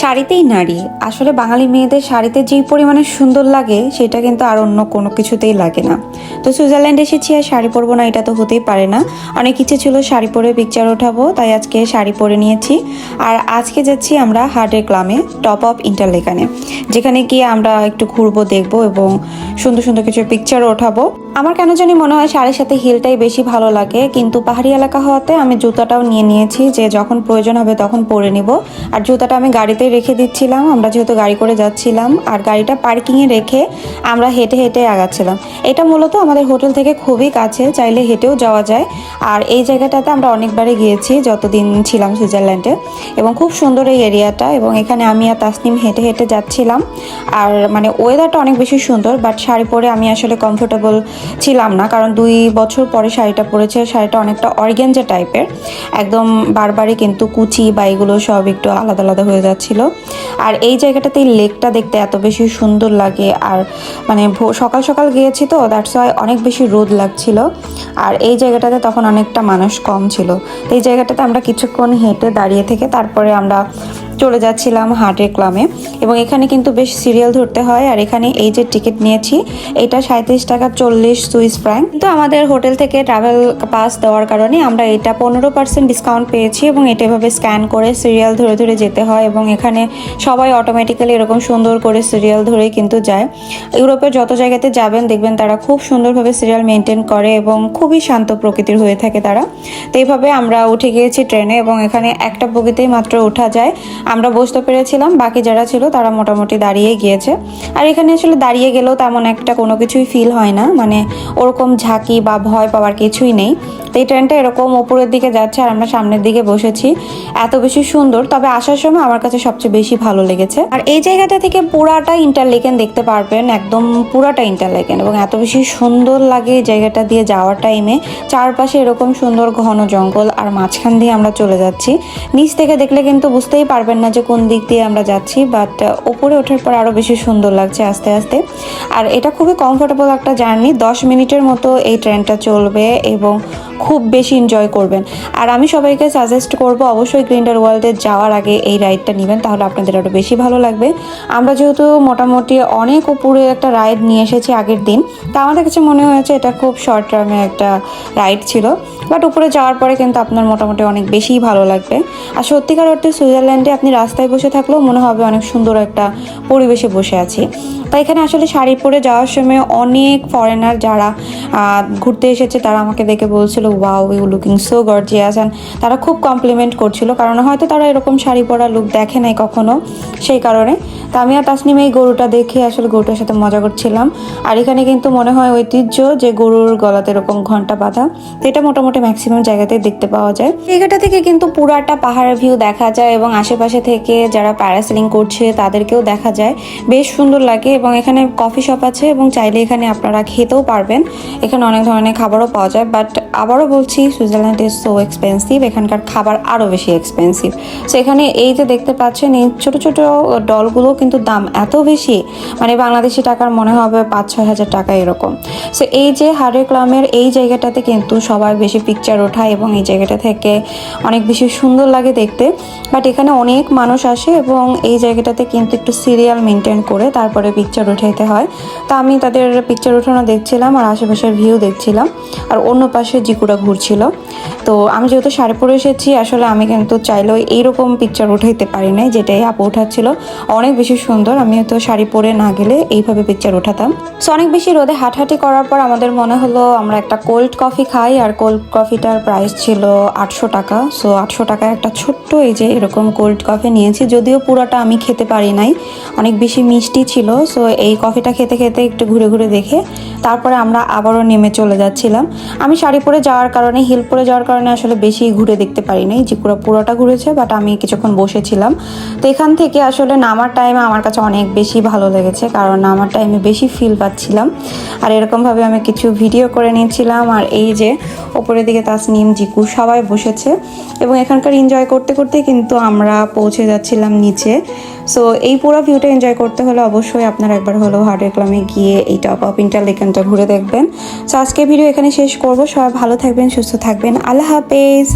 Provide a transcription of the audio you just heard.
শাড়িতেই নারী। আসলে বাঙালি মেয়েদের শাড়িতে যেই পরিমাণে সুন্দর লাগে, সেটা কিন্তু আর অন্য কোনো কিছুতেই লাগে না। তো সুইজারল্যান্ড এসেছি আর শাড়ি পরবো না, এটা তো হতেই পারে না। অনেক ইচ্ছে ছিল শাড়ি পরে পিকচার ওঠাবো, তাই আজকে শাড়ি পরে নিয়েছি। আর আজকে যাচ্ছি আমরা হার্টের ক্লামে টপ অফ ইন্টারলেকানে যেখানে গিয়ে আমরা একটু ঘুরবো, দেখব এবং সুন্দর সুন্দর কিছু পিকচার ওঠাবো। আমার কেন জানি মনে হয় শাড়ির সাথে হিলটাই বেশি ভালো লাগে, কিন্তু পাহাড়ি এলাকা হওয়াতে আমি জুতাটাও নিয়ে নিয়েছি, যে যখন প্রয়োজন হবে তখন পরে নিব। আর জুতাটা আমি গাড়িতেই রেখে দিচ্ছিলাম, আমরা যেহেতু গাড়ি করে যাচ্ছিলাম, আর গাড়িটা পার্কিংয়ে রেখে আমরা হেঁটে হেঁটে আগাচ্ছিলাম। এটা মূলত আমাদের হোটেল থেকে খুবই কাছে, চাইলে হেঁটেও যাওয়া যায়। আর এই জায়গাটাতে আমরা অনেকবারই গিয়েছি, যতদিন ছিলাম সুইজারল্যান্ডে। এবং খুব সুন্দর এই এরিয়াটা, এবং এখানে আমি আর তাসনিম হেঁটে হেঁটে যাচ্ছিলাম। আর মানে ওয়েদারটা অনেক বেশি সুন্দর বাট শাড়ি পরে আমি আসলে কমফোর্টেবল ছিলাম না, কারণ দুই বছর পরে শাড়িটা পরেছে, শাড়িটা অনেকটা অর্গ্যানজা টাইপের একদম বারবারই কিন্তু কুচি বা এগুলো সব একটু আলাদা আলাদা হয়ে যাচ্ছিল। আর এই জায়গাটাতে এই লেকটা দেখতে এত বেশি সুন্দর লাগে আর মানে সকাল সকাল গিয়েছি তো দ্যাটস ওয়াই অনেক বেশি রোদ লাগছিল। আর এই জায়গাটাতে তখন অনেকটা মানুষ কম ছিল। এই জায়গাটাতে আমরা কিছুক্ষণ হেঁটে দাঁড়িয়ে থেকে তারপরে আমরা চলে যাচ্ছিলাম হাটের ক্লামে এবং এখানে কিন্তু বেশ সিরিয়াল ধরতে হয়। আর এখানে এই যে টিকিট নিয়েছি, এটা সাঁত্রিশ টাকা চল্লিশ সুইস ফ্র্যাঙ্ক কিন্তু আমাদের হোটেল থেকে ট্রাভেল পাস দেওয়ার কারণে আমরা এটা পনেরো পার্সেন্ট ডিসকাউন্ট পেয়েছি এবং এটা এভাবে স্ক্যান করে সিরিয়াল ধরে ধরে যেতে হয় এবং এখানে সবাই অটোমেটিক্যালি এরকম সুন্দর করে সিরিয়াল ধরেই কিন্তু যায়। ইউরোপের যত জায়গাতে যাবেন, দেখবেন তারা খুব সুন্দরভাবে সিরিয়াল মেনটেন করে এবং খুবই শান্ত প্রকৃতির হয়ে থাকে তারা। তো এইভাবে আমরা উঠে গিয়েছি ট্রেনে এবং এখানে একটা বগিতেই মাত্র ওঠা যায়। আমরা বসতে পেরেছিলাম, বাকি যারা ছিল তারা মোটামুটি দাঁড়িয়ে গিয়েছে। আর এখানে আসলে দাঁড়িয়ে গেলেও তেমন একটা কোনো কিছুই ফিল হয় না মানে ওরকম ঝাঁকি বা ভয় পাওয়ার কিছুই নেই। তো এই ট্রেনটা এরকম উপরের দিকে যাচ্ছে আর আমরা সামনের দিকে বসেছি। এত বেশি সুন্দর, তবে আসার সময় আমার কাছে সবচেয়ে বেশি ভালো লেগেছে। আর এই জায়গাটা থেকে পুরাটা ইন্টারলেকেন দেখতে পারবেন, একদম পুরাটা ইন্টারলেকেন এবং এত বেশি সুন্দর লাগে এই জায়গাটা দিয়ে যাওয়ার টাইমে চারপাশে এরকম সুন্দর ঘন জঙ্গল আর মাঝখান দিয়ে আমরা চলে যাচ্ছি। নিচ থেকে দেখলে কিন্তু বুঝতেই পারবেন না যে কোন দিক দিয়ে আমরা যাচ্ছি বাট ওপরে ওঠার পর আরও বেশি সুন্দর লাগছে আস্তে আস্তে। আর এটা খুবই কমফোর্টেবল একটা জার্নি দশ মিনিটের মতো এই ট্রেনটা চলবে এবং খুব বেশি এনজয় করবেন। আর আমি সবাইকে সাজেস্ট করব, অবশ্যই গ্রিন্ডার ওয়ার্ল্ডে যাওয়ার আগে এই রাইডটা নেবেন, তাহলে আপনাদের আরও বেশি ভালো লাগবে। আমরা যেহেতু মোটামুটি অনেক উপরে একটা রাইড নিয়ে এসেছি আগের দিন, তা আমাদের কাছে মনে হয়েছে এটা খুব শর্ট টার্মে একটা রাইড ছিল। বাট উপরে যাওয়ার পরে কিন্তু আপনার মোটামুটি অনেক বেশিই ভালো লাগবে। আর সত্যিকার অর্থে সুইজারল্যান্ডে আপনি রাস্তায় বসে থাকলেও মনে হবে অনেক সুন্দর একটা পরিবেশে বসে আছি। তাই এখানে আসলে শাড়ি পরে যাওয়ার সময় অনেক ফরেনার যারা ঘুরতে এসেছে, তারা আমাকে দেখে বলছিল wow you looking so gorgeous and তারা খুব কমপ্লিমেন্ট করছিল, কারণ হয়তো তারা এরকম শাড়ি পরা লুক দেখে নাই কখনো সেই কারণে। তা আমি আর তাসনিম এই গরুটা দেখে আসলে গরুটার সাথে মজা করছিলাম। আর এখানে কিন্তু মনে হয় ঐতিহ্য যে গরুর গলাতে এরকম ঘণ্টা বাঁধা। এটা মোটামুটি ম্যাক্সিমাম জায়গাতেই দেখতে পাওয়া যায়। জায়গাটা থেকে কিন্তু পুরাটা পাহাড়ের ভিউ দেখা যায় এবং আশেপাশে থেকে যারা প্যারাসেলিং করছে তাদেরকেও দেখা যায়। বেশ সুন্দর লাগে এবং এখানে কফি শপ আছে এবং চাইলে এখানে আপনারা খেতেও পারবেন। এখানে অনেক ধরনের খাবারও পাওয়া যায় বাট আবারও বলছি, সুইজারল্যান্ড ইজ সো এক্সপেন্সিভ এখানকার খাবার আরও বেশি এক্সপেন্সিভ সো এখানে এই যে দেখতে পাচ্ছেন, এই ছোটো ছোটো ডলগুলো কিন্তু দাম এত বেশি মানে বাংলাদেশি টাকার মনে হবে পাঁচ ছয় হাজার টাকা এরকম। সো এই যে হারে ক্লামের এই জায়গাটাতে কিন্তু সবাই বেশি পিকচার ওঠায় এবং এই জায়গাটা থেকে অনেক বেশি সুন্দর লাগে দেখতে। বাট এখানে অনেক মানুষ আসে এবং এই জায়গাটাতে কিন্তু একটু সিরিয়াল মেনটেন করে তারপরে পিকচার উঠাইতে হয়। তা আমি তাদের পিকচার ওঠানো দেখছিলাম আর আশেপাশের ভিউ দেখছিলাম। আর অন্য পাশে জিকুরা ঘুরছিল। তো আমি যেহেতু শাড়ি পরে এসেছি, আসলে আমি কিন্তু চাইলেও এইরকম পিকচার উঠাইতে পারি নাই, যেটাই আপু উঠাচ্ছিল। অনেক বেশি সুন্দর আমি হয়তো শাড়ি পরে না গেলে এইভাবে পিকচার উঠাতাম। সো অনেক বেশি রোদে হাঁটাহাঁটি করার পর আমাদের মনে হলো, আমরা একটা কোল্ড কফি খাই, আর কোল্ড কফিটার প্রাইস ছিল আটশো টাকা। সো আটশো টাকায় একটা ছোট্ট এই যে এরকম কোল্ড কফি নিয়েছি, যদিও পুরোটা আমি খেতে পারি নাই। অনেক বেশি মিষ্টি ছিল। সো এই কফিটা খেতে খেতে একটু ঘুরে ঘুরে দেখে তারপরে আমরা আবারও নেমে চলে যাচ্ছিলাম। আমি শাড়ি পরে যাওয়ার কারণে, হিল পরে যাওয়ার কারণে আসলে বেশি ঘুরে দেখতে পারি নাই যে পুরো, পুরোটা ঘুরেছে বাট আমি কিছুক্ষণ বসেছিলাম। তো এখান থেকে আসলে নামার টাইমে আমার কাছে অনেক বেশি ভালো লেগেছে, কারণ নামার টাইমে বেশি ফিল পাচ্ছিলাম। আর এরকমভাবে আমি কিছু ভিডিও করে নিয়েছিলাম আর এই যে ওপরের দিকে তাসনিম, জিকু সবাই বসেছে। এবং এখানকার এনজয় করতে করতে কিন্তু আমরা পৌঁছে যাচ্ছিলাম নিচে। সো এই পুরো ভিউটা এনজয় করতে হলে অবশ্যই আপনারা একবার হলো হার্ড রেকলামে গিয়ে এই টপ অফ ইন্টারলেকানটা ঘুরে দেখবেন। সো আজকে ভিডিও এখানে শেষ করব। সবাই ভালো থাকবেন, সুস্থ থাকবেন। আল্লাহ হাফেজ।